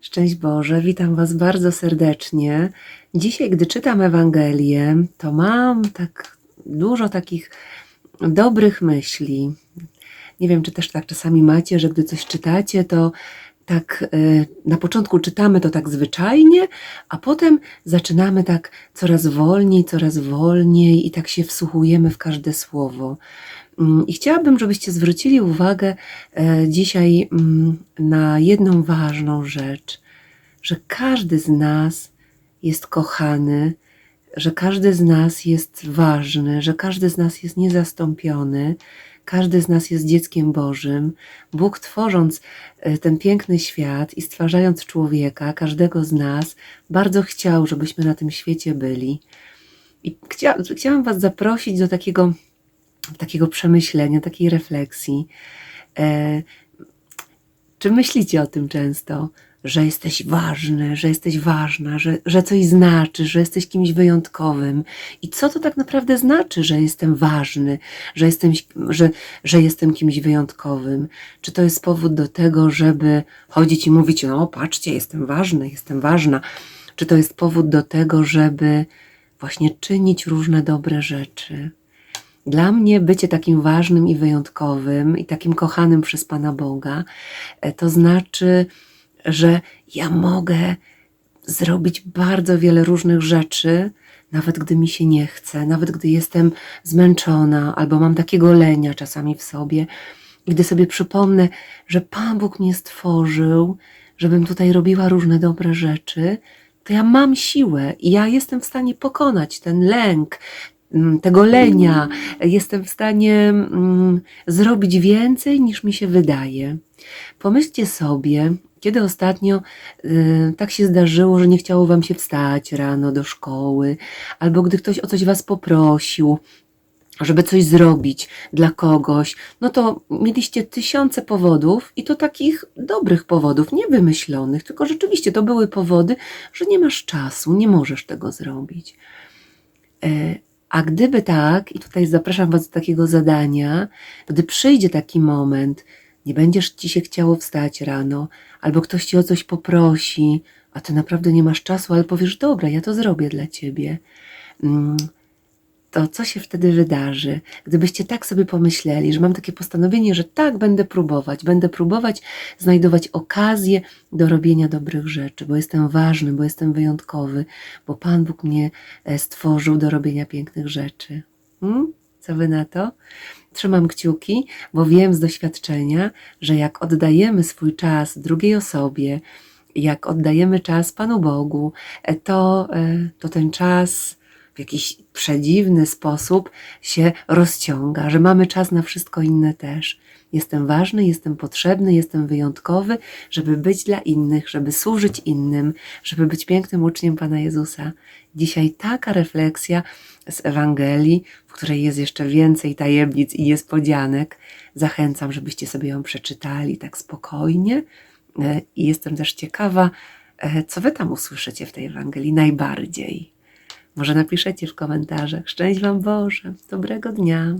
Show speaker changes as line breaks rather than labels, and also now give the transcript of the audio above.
Szczęść Boże, witam Was bardzo serdecznie. Dzisiaj, gdy czytam Ewangelię, to mam tak dużo takich dobrych myśli. Nie wiem, czy też tak czasami macie, że gdy coś czytacie, to tak y, na początku czytamy to tak zwyczajnie, a potem zaczynamy tak coraz wolniej, coraz wolniej i tak się wsłuchujemy w każde słowo. Mm, I chciałabym, żebyście zwrócili uwagę e, dzisiaj mm, na jedną ważną rzecz, że każdy z nas jest kochany, że każdy z nas jest ważny, że każdy z nas jest niezastąpiony, każdy z nas jest dzieckiem Bożym. Bóg tworząc e, ten piękny świat i stwarzając człowieka, każdego z nas, bardzo chciał, żebyśmy na tym świecie byli. I chcia, chciałam Was zaprosić do takiego takiego przemyślenia, takiej refleksji. E, czy myślicie o tym często, że jesteś ważny, że jesteś ważna, że, że coś znaczy, że jesteś kimś wyjątkowym? I co to tak naprawdę znaczy, że jestem ważny, że jestem, że, że jestem kimś wyjątkowym? Czy to jest powód do tego, żeby chodzić i mówić, no patrzcie, jestem ważny, jestem ważna? Czy to jest powód do tego, żeby właśnie czynić różne dobre rzeczy? Dla mnie bycie takim ważnym i wyjątkowym i takim kochanym przez Pana Boga, e, to znaczy, że ja mogę zrobić bardzo wiele różnych rzeczy, nawet gdy mi się nie chce, nawet gdy jestem zmęczona albo mam takiego lenia czasami w sobie. Gdy sobie przypomnę, że Pan Bóg mnie stworzył, żebym tutaj robiła różne dobre rzeczy, to ja mam siłę i ja jestem w stanie pokonać ten lęk, tego lenia. Jestem w stanie mm, zrobić więcej niż mi się wydaje. Pomyślcie sobie, kiedy ostatnio y, tak się zdarzyło, że nie chciało wam się wstać rano do szkoły, albo gdy ktoś o coś was poprosił, żeby coś zrobić dla kogoś, no to mieliście tysiące powodów i to takich dobrych powodów, nie wymyślonych, tylko rzeczywiście to były powody, że nie masz czasu, nie możesz tego zrobić. E, A gdyby tak, i tutaj zapraszam Was do takiego zadania, gdy przyjdzie taki moment, nie będziesz ci się chciało wstać rano, albo ktoś ci o coś poprosi, a ty naprawdę nie masz czasu, ale powiesz, dobra, ja to zrobię dla ciebie. To co się wtedy wydarzy? Gdybyście tak sobie pomyśleli, że mam takie postanowienie, że tak, będę próbować, będę próbować znajdować okazję do robienia dobrych rzeczy, bo jestem ważny, bo jestem wyjątkowy, bo Pan Bóg mnie e, stworzył do robienia pięknych rzeczy. Hmm? Co wy na to? Trzymam kciuki, bo wiem z doświadczenia, że jak oddajemy swój czas drugiej osobie, jak oddajemy czas Panu Bogu, e, to, e, to ten czas jakiś przedziwny sposób się rozciąga, że mamy czas na wszystko inne też. Jestem ważny, jestem potrzebny, jestem wyjątkowy, żeby być dla innych, żeby służyć innym, żeby być pięknym uczniem Pana Jezusa. Dzisiaj taka refleksja z Ewangelii, w której jest jeszcze więcej tajemnic i niespodzianek. Zachęcam, żebyście sobie ją przeczytali tak spokojnie. E, I jestem też ciekawa, e, co Wy tam usłyszycie w tej Ewangelii najbardziej. Może napiszecie w komentarzach. Szczęść Wam Boże, dobrego dnia.